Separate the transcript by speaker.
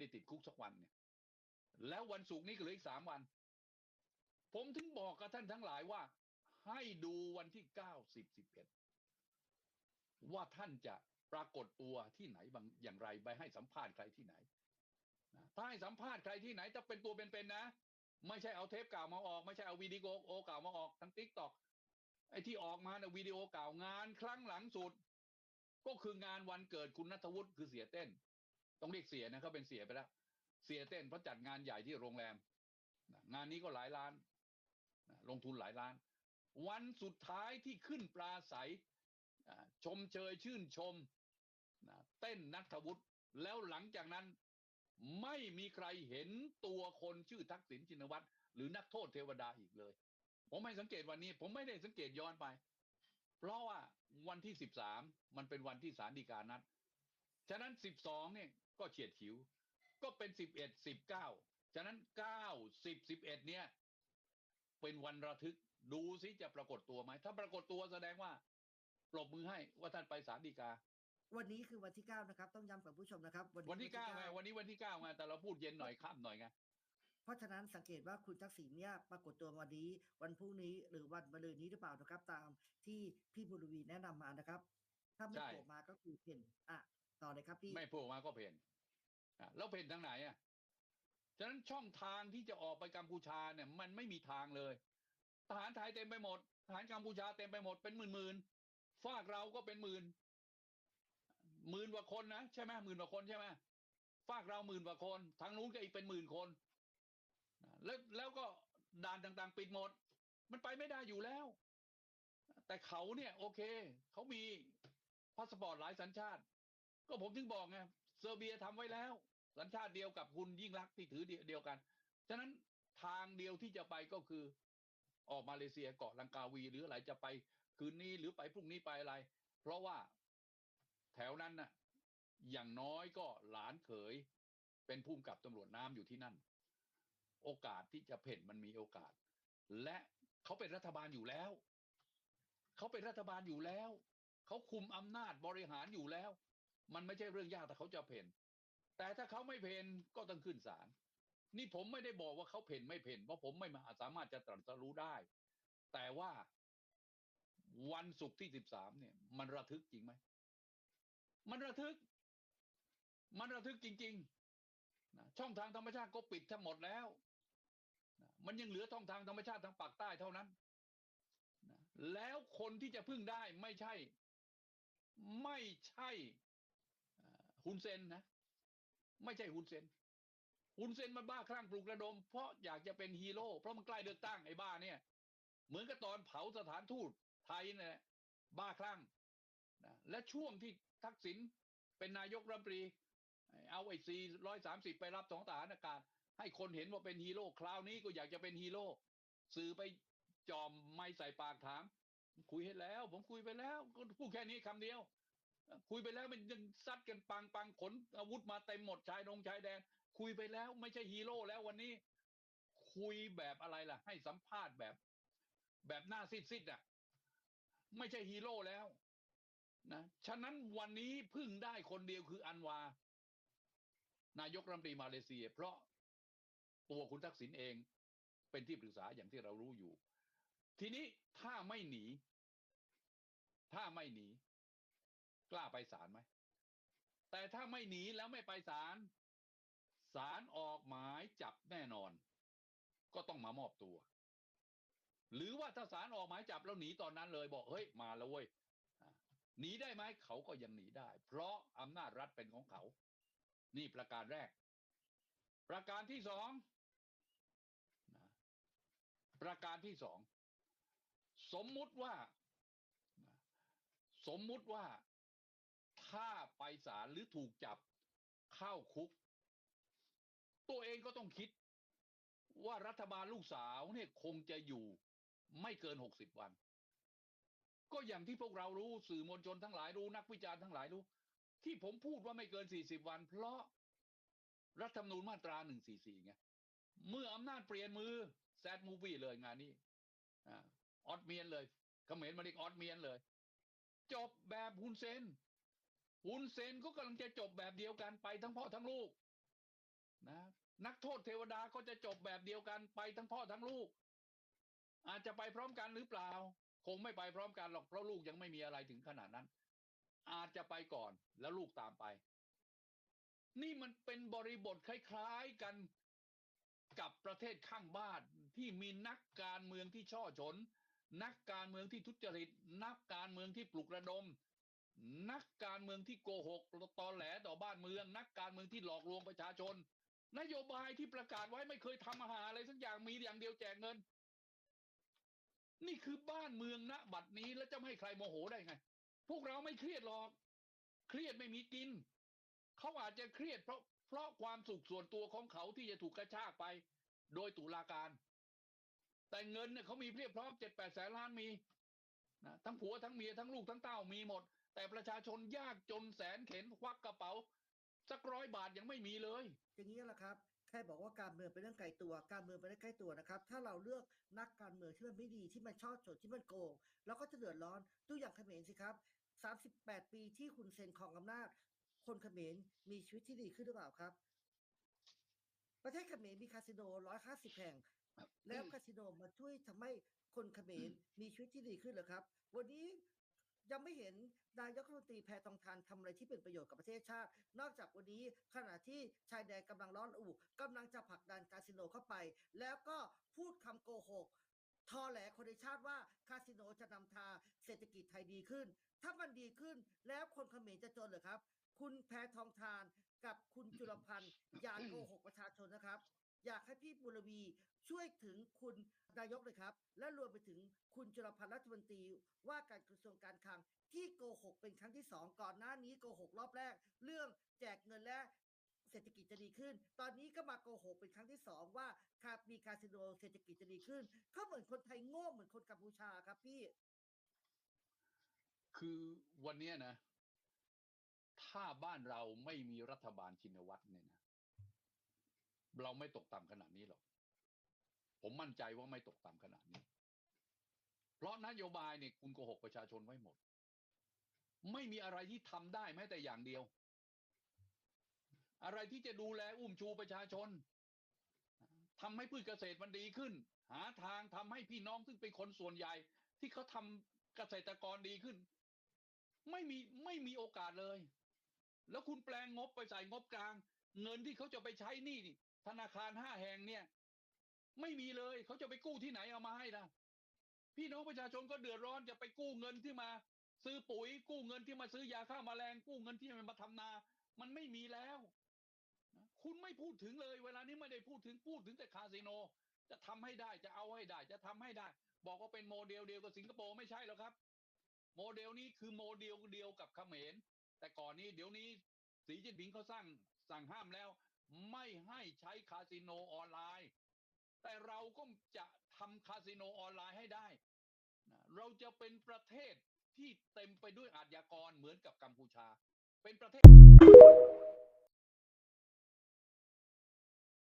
Speaker 1: ได้ติดคุกสักวันเนี่ย แล้ววันศุกร์นี้ก็เหลืออีกสามวัน ผมถึงบอกกับท่านทั้งหลายว่า ให้ดูวันที่เก้าสิบสิบเอ็ดว่าท่านจะปรากฏตัวที่ไหนบางอย่างไรไปให้สัมภาษณ์ใครที่ไหนถ้าให้สัมภาษณ์ใครที่ไหนจะเป็นตัวเป็นๆนะ ไม่ใช่เอาเทปเก่ามาออก ไม่ใช่เอาวิดีโอโอเก่ามาออกทั้งติ๊กตอกไอ้ที่ออกมาเนี่ยวิดีโอเก่างานครั้งหลังสุด ก็คืองานวันเกิดคุณนัทวุฒิคือเสียเต้น ต้องเรียกเสียนะเขาเป็นเสียไปแล้ว เสียเต้นเพราะจัดงานใหญ่ที่โรงแรมงานนี้ก็หลายล้านลงทุนหลายล้าน วันสุดท้ายที่ขึ้นปลาใสชมเชยชื่นชมเต้นนัทวุฒิแล้วหลังจากนั้นไม่มีใครเห็นตัวคนชื่อทักษิณชินวัตรหรือนักโทษเทวดาอีกเลย ผมไม่สังเกตวันนี้ ผมไม่ได้สังเกตย้อนไป เพราะว่าวันที่สิบสามมันเป็นวันที่ศาลฎีกานัด ฉะนั้นสิบสองเนี่ยก็เฉียดฉิว ก็เป็นสิบเอ็ดสิบเก้าฉะนั้นเก้าสิบสิบเอ็ดเนี่ย เป็นวันระทึกดูสิจะปรากฏตัวไหม ถ้าปรากฏตัวแสดงว่าปรบมือให้ว่าท่านไปศาลฎีกา
Speaker 2: วันนี้คือวันที่เก้านะครับ ต้องย้ำกับผู้ชมนะครับ
Speaker 1: วันที่เก้าไงวันนี้วันที่เก้าไงแต่เราพูดเย็นหน่อยค่ำหน่อยไง
Speaker 2: เพราะฉะนั้นสังเกตว่าคุณทักษิณเนี่ยปรากฏตัววันนี้ วันพรุ่งนี้หรือวันมะรืนนี้หรือเปล่านะครับ ตามที่พี่บุรวีแนะนำมานะครับ ถ้าไม่
Speaker 1: ใช่
Speaker 2: โผล่มาก็คือเพ่นอะ ต่อเลยครับพี่
Speaker 1: ไม่โผล่มาก็เพนอะแล้วเพนทางไหนอะฉะนั้นช่องทางที่จะออกไปกัมพูชาเนี่ย มันไม่มีทางเลย ทหารไทยเต็มไปหมด ทหารกัมพูชาเต็มไปหมดเป็นหมื่นหมื่นฝากเราก็เป็นหมื่นหมื่นกว่าคนนะใช่ไหมหมื่นกว่าคนใช่ไหมฝากเราหมื่นกว่าคน ทางนู้นก็อีกเป็นหมื่นคนแล้วแล้วก็ด่านต่าง ๆ ปิดหมด มันไปไม่ได้อยู่แล้ว แต่เขาเนี่ย โอเค เขามีพาสปอร์ตหลายสัญชาติ ก็ผมถึงบอกไงเซอร์เบียทำไว้แล้ว สัญชาติเดียวกับคุณยิ่งรักที่ถือเดียวกัน ฉะนั้นทางเดียวที่จะไปก็คือ ออกมาเลเซียเกาะลังกาวีหรืออะไรจะไปคืนนี้หรือไปพรุ่งนี้ไปอะไร เพราะว่าแถวนั้นน่ะ อย่างน้อยก็หลานเขย เป็นผู้กำกับตำรวจน้ำอยู่ที่นั่น โอกาสที่จะเพ่นมันมีโอกาส และเขาเป็นรัฐบาลอยู่แล้ว เขาเป็นรัฐบาลอยู่แล้ว เขาคุมอำนาจบริหารอยู่แล้ว มันไม่ใช่เรื่องยากแต่เขาจะเพ่นแต่ถ้าเขาไม่เพ่นก็ต้องขึ้นศาลนี่ผมไม่ได้บอกว่าเขาเพ่นไม่เพ่นเพราะผมไม่มาสามารถจะตรัสรู้ได้ แต่ว่าวันศุกร์ที่สิบสามเนี่ย มันระทึกจริงไหมมันระทึก มันระทึกจริงๆนะช่องทางธรรมชาติก็ปิดทั้งหมดแล้วนะมันยังเหลือช่องทางธรรมชาติทางปากใต้เท่านั้นนะแล้วคนที่จะพึ่งได้ไม่ใช่ ไม่ใช่ ฮุนเซนนะไม่ใช่ฮุนเซนฮุนเซนมันบ้าคลั่งปลุกระดม เพราะอยากจะเป็นฮีโร่เพราะมันใกล้เลือกตั้งไอ้บ้าเนี่ย เหมือนกับตอนเผาสถานทูตไทยนี่แหละบ้าคลั่งนะและช่วงที่ทักษิณเป็นนายกรัฐมนตรีเอาไอ้สี่ร้อยสามสิบไปรับสองทหารอากาศ ให้คนเห็นว่าเป็นฮีโร่คราวนี้ก็อยากจะเป็นฮีโร่สื่อไปจอมไม่ใส่ปากถาม คุยให้แล้ว ผมคุยไปแล้วก็พูดแค่นี้คำเดียว คุยไปแล้วมันยังซัดกันปังปังขนอาวุธมาเต็มหมดชายดงชายแดน คุยไปแล้วไม่ใช่ฮีโร่แล้ววันนี้ คุยแบบอะไรล่ะ ให้สัมภาษณ์แบบ แบบหน้าซิดๆอะ ไม่ใช่ฮีโร่แล้วนะฉะนั้นวันนี้พึ่งได้คนเดียวคืออันวา นายกรัฐมนตรีมาเลเซีย เพราะตัวคุณทักษิณเองเป็นที่ปรึกษาอย่างที่เรารู้อยู่ ทีนี้ถ้าไม่หนี ถ้าไม่หนี กล้าไปศาลไหมแต่ถ้าไม่หนีแล้วไม่ไปศาลศาลออกหมายจับแน่นอน ก็ต้องมามอบตัว หรือว่าถ้าศาลออกหมายจับแล้วหนีตอนนั้นเลยบอกเฮ้ยมาแล้วเว้ยหนีได้ไหมเขาก็ยังหนีได้ เพราะอำนาจรัฐเป็นของเขา นี่ประการแรก ประการที่สองนะประการที่สอง สมมุติว่านะสมมุติว่า ถ้าไปศาลหรือถูกจับเข้าคุก ตัวเองก็ต้องคิดว่ารัฐบาลลูกสาวเนี่ยคงจะอยู่ไม่เกินหกสิบวัน ก็อย่างที่พวกเรารู้สื่อมวลชนทั้งหลายรู้นักวิจารณ์ทั้งหลายรู้ ที่ผมพูดว่าไม่เกินสี่สิบวัน เพราะรัฐธรรมนูญมาตราหนึ่งสี่สี่ไงเมื่ออำนาจเปลี่ยนมือแซดมูฟี่เลยงานนี้อออสเมียนเลยเขมรมาเรียกออสเมียนเลย จบแบบฮุนเซน ฮุนเซนก็กำลังจะจบแบบเดียวกันไปทั้งพ่อทั้งลูกนะนักโทษเทวดาก็จะจบแบบเดียวกันไปทั้งพ่อทั้งลูก อาจจะไปพร้อมกันหรือเปล่า คงไม่ไปพร้อมกันหรอกเพราะลูกยังไม่มีอะไรถึงขนาดนั้น อาจจะไปก่อนแล้วลูกตามไป นี่มันเป็นบริบทคล้ายๆกันกับประเทศข้างบ้านที่มีนักการเมืองที่ช่อฉนนักการเมืองที่ทุจริต นักการเมืองที่ปลุกระดม นักการเมืองที่โกหกตอแหลต่อบ้านเมือง นักการเมืองที่หลอกลวงประชาชน นโยบายที่ประกาศไว้ไม่เคยทำอาหารอะไรสักอย่างมีอย่างเดียวแจกเงิน นี่คือบ้านเมืองณบัดนี้แล้วจะไม่ให้ใครโมโหได้ไง พวกเราไม่เครียดหรอก เครียดไม่มีกิน เขาอาจจะเครียดเพราะเพราะความสุขส่วนตัวของเขาที่จะถูกกระชากไป โดยตุลาการ แต่เงินเนี่ยเขามีเพียบพร้อมเจ็ดแปดแสนล้านมีนะทั้งผัวทั้งเมียทั้งลูกทั้งเต้ามีหมด แต่ประชาชนยากจนแสนเข็นควักกระเป๋า สักร้อยบาทยังไม่มีเลย
Speaker 2: อย่างนี้แหละครับแค่บอกว่าการเมืองเป็นเรื่องไกลตัว การเมืองเป็นเรื่องใกล้ตัวนะครับ ถ้าเราเลือกนักการเมืองที่มันไม่ดีที่มันชอบฉดที่มันโกงเราก็จะเดือดร้อนดูอย่างเขมรสิครับ 38 ปีที่คุณเซนครองอำนาจ คนเขมรมีชีวิตที่ดีขึ้นหรือเปล่าครับ ประเทศเขมรมีคาสิโน 150 แห่ง แล้วคาสิโนมาช่วยทำให้คนเขมรมีชีวิตที่ดีขึ้นหรือครับ วันนี้ ยังไม่เห็นนายกรัฐมนตรีแพทองทานทำอะไรที่เป็นประโยชน์กับประเทศชาติ นอกจากวันนี้ขณะที่ชายแดนกำลังร้อนอู่กำลังจะผลักดันคาสิโนเข้าไป แล้วก็พูดคำโกหกทอแหลคนในชาติว่าคาสิโนจะนำทางเศรษฐกิจไทยดีขึ้น ถ้ามันดีขึ้นแล้วคนเขมรจะจนเหรือครับ คุณแพทองทานกับคุณจุลพันธ์อย่าโกหกประชาชนนะครับ อยากให้พี่บุรวีช่วยถึงคุณนายกเลยครับ และรวมไปถึงคุณจุลพันธ์รัฐมนตรีว่าการกระทรวงการคลังที่โกหกเป็นครั้งที่สองก่อนหน้านี้โกหกรอบแรก เรื่องแจกเงินและเศรษฐกิจจะดีขึ้น ตอนนี้ก็มาโกหกเป็นครั้งที่สองว่าคามีคาสิโนเศรษฐกิจจะดีขึ้นเขาเหมือนคนไทยโง่เหมือนคนกัมพูชาครับพี่
Speaker 1: คือวันนี้นะ ถ้าบ้านเราไม่มีรัฐบาลชินวัตรเนี่ยนะ เราไม่ตกต่ำขนาดนี้หรอก ผมมั่นใจว่าไม่ตกต่ำขนาดนี้ เพราะนโยบายเนี่ยคุณโกหกประชาชนไว้หมด ไม่มีอะไรที่ทำได้แม้แต่อย่างเดียว อะไรที่จะดูแลอุ้มชูประชาชนทำให้พืชเกษตรมันดีขึ้น หาทางทำให้พี่น้องซึ่งเป็นคนส่วนใหญ่ ที่เขาทำเกษตรกรดีขึ้น ไม่มีไม่มีโอกาสเลย แล้วคุณแปลงงบไปใส่งบกลาง เงินที่เขาจะไปใช้นี่นี่ ธนาคารห้าแห่งเนี่ย ไม่มีเลยเขาจะไปกู้ที่ไหนเอามาให้ล่ะ พี่น้องประชาชนก็เดือดร้อนจะไปกู้เงินที่มา ซื้อปุ๋ยกู้เงินที่มาซื้อยาฆ่าแมลงกู้เงินที่มาทำนา มันไม่มีแล้วคุณไม่พูดถึงเลย เวลานี้ไม่ได้พูดถึงพูดถึงแต่คาสิโน จะทำให้ได้จะเอาให้ได้ จะทำให้ได้ บอกว่าเป็นโมเดลเดียวกับสิงคโปร์ไม่ใช่หรอกครับ โมเดลนี้คือโมเดลเดียวกับเขมรแต่ก่อนนี้เดี๋ยวนี้สีจิ้นผิงเขาสร้างสั่งห้ามแล้ว ไม่ให้ใช้คาสิโนออนไลน์ แต่เราก็จะทำคาสิโนออนไลน์ให้ได้นะเราจะเป็นประเทศที่เต็มไปด้วยอาชญากรเหมือนกับกัมพูชา เป็นประเทศ